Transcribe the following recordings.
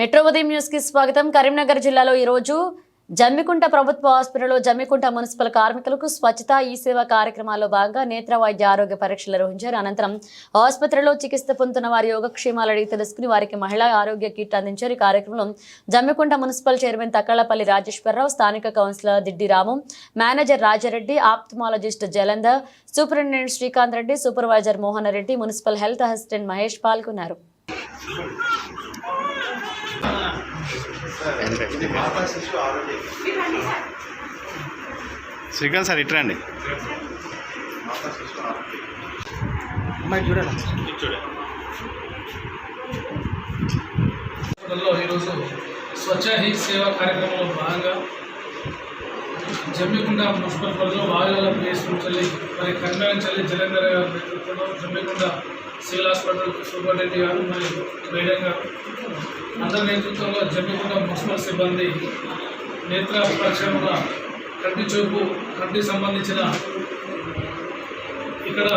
Metro ఉదయం న్యూస్కి స్వాగతం. కరీంనగర్ జిల్లాలో ఈ రోజు జమ్మికుంట ప్రభుత్వ ఆసుపత్రిలో జమ్మికుంట మున్సిపల్ కార్మికులకు స్వచ్ఛత ఈ సేవ కార్యక్రమాల్లో భాగంగా నేత్ర వైద్య ఆరోగ్య పరీక్షలు నిర్వహించారు. అనంతరం ఆసుపత్రిలో చికిత్స పొందుతున్న వారి యోగక్షేమాలు అడిగి తెలుసుకుని వారికి మహిళా ఆరోగ్య కిట్ అందించారు. ఈ కార్యక్రమంలో జమ్మికుంట మున్సిపల్ చైర్మన్ తక్కళ్ళపల్లి రాజేశ్వరరావు స్థానిక councillor Diddi Ramu manager Rajareddy ophthalmologist Jalandhar superintendent Srikanth Reddy supervisor Mohan Reddy municipal health assistant Mahesh పాల్గొన్నారు. శ్రీకాంత్ సార్ ఇట్రండి. ఆరోగ్య అమ్మాయి చూడండి. ఈరోజు స్వచ్ఛ హీ సేవ కార్యక్రమంలో భాగంగా జమ్మికుండ మున్సిపల్ పరిధిలో వాయుల ప్లేస్ నుంచి మరి కన్వెన్చల్లి జలంధర్ గారి నేతృత్వంలో జమ్మికుండ సివిల్ హాస్పిటల్ సూపరింటెండెంట్ గారు మరియు మేడం గారు. అందరి నేతృత్వంలో జమ్మికుండ మున్సిపల్ సిబ్బంది నేత్ర పరిశ్రమల కంటి చూపు కంటికి సంబంధించిన ఇక్కడ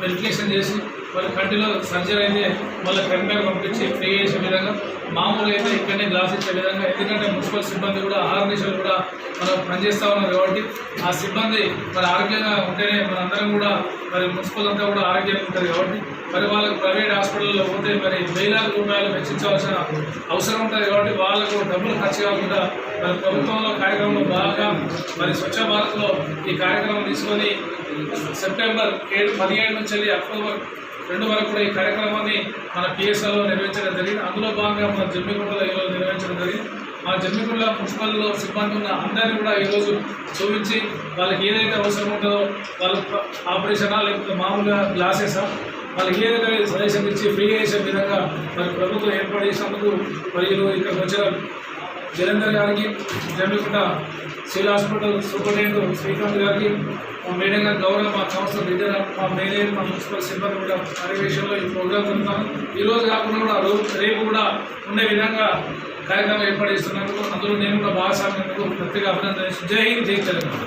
వెరిఫికేషన్ చేసి మరి కంటిలో సర్జరీ అయితే వాళ్ళ కరీంనగర్ పంపించి ఫ్రీ చేసే విధంగా. మామూలుగా అయితే ఇక్కడనే గ్లాస్ ఇచ్చే విధంగా. ఎందుకంటే మున్సిపల్ సిబ్బంది కూడా ఆహార దిశలు కూడా మనం పనిచేస్తూ ఉన్నారు కాబట్టి ఆ సిబ్బంది మరి ఆరోగ్యంగా ఉంటేనే మనందరం కూడా మరి మున్సిపల్ అంతా కూడా ఆరోగ్యంగా ఉంటుంది కాబట్టి మరి వాళ్ళకి ప్రైవేట్ హాస్పిటల్లో పోతే మరి వేలాది రూపాయలు వెచ్చించవలసిన అవసరం ఉంటుంది కాబట్టి వాళ్ళకు డబ్బులు ఖర్చు కాకుండా మరి ప్రభుత్వంలో కార్యక్రమంలో బాగా మరి స్వచ్ఛ భారత్లో ఈ కార్యక్రమం తీసుకొని సెప్టెంబర్ ఏడు పదిహేడు నుంచి వెళ్ళి అక్టోబర్ రెండు వరకు కూడా ఈ కార్యక్రమాన్ని మన పిఎస్ఎల్లో నిర్వహించడం జరిగింది. అందులో భాగంగా మన జమ్మిగుంటలో ఈరోజు నిర్వహించడం జరిగింది. మా జమ్మిగుంట మున్సిపల్లో సిబ్బంది ఉన్న అందరినీ కూడా ఈరోజు చూపించి వాళ్ళకి ఏదైతే అవసరం ఉంటుందో వాళ్ళ ఆపరేషనా లేకపోతే మామూలుగా గ్లాసెసా? వాళ్ళకి ఏదైతే సజెషన్ ఇచ్చి ఫ్రీగా చేసే విధంగా మరి ప్రభుత్వం ఏర్పాటు చేసినందుకు మరి ఈరోజు ఇక్కడికి వచ్చిన జలంధర్ గారికి Jammikunta civil hospital superintendent Srikanth గారికి మా మేడం గారి గౌరవ మా సంస్థ దగ్గర మా మేనేజర్ మా మున్సిపల్ సిబ్బంది కూడా పర్యవేక్షణలో ఈ ప్రోగ్రాం జరుగుతాను ఈ రోజు కాకుండా కూడా రో- రేపు కూడా ఉండే విధంగా కార్యక్రమం ఏర్పాటు చేస్తున్నందుకు అందులో నేను కూడా భాగస్వామ్యందుకు ప్రత్యేక అభినందన జై హింద్ జై తెలంగాణ.